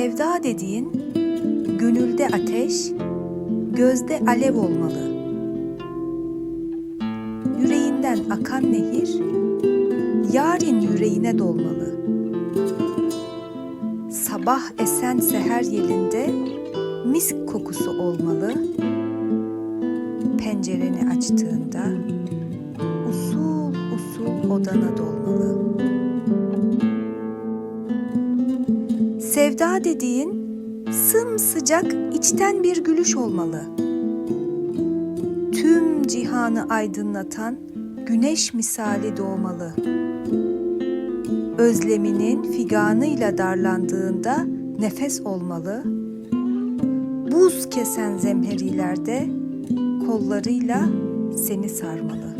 Sevda dediğin gönülde ateş, gözde alev olmalı. Yüreğinden akan nehir, yarın yüreğine dolmalı. Sabah esen seher yelinde misk kokusu olmalı. Pencereni açtığında usul usul odana dolmalı. Sevda dediğin sımsıcak içten bir gülüş olmalı. Tüm cihanı aydınlatan güneş misali doğmalı. Özleminin figanıyla darlandığında nefes olmalı. Buz kesen zemherilerde kollarıyla seni sarmalı.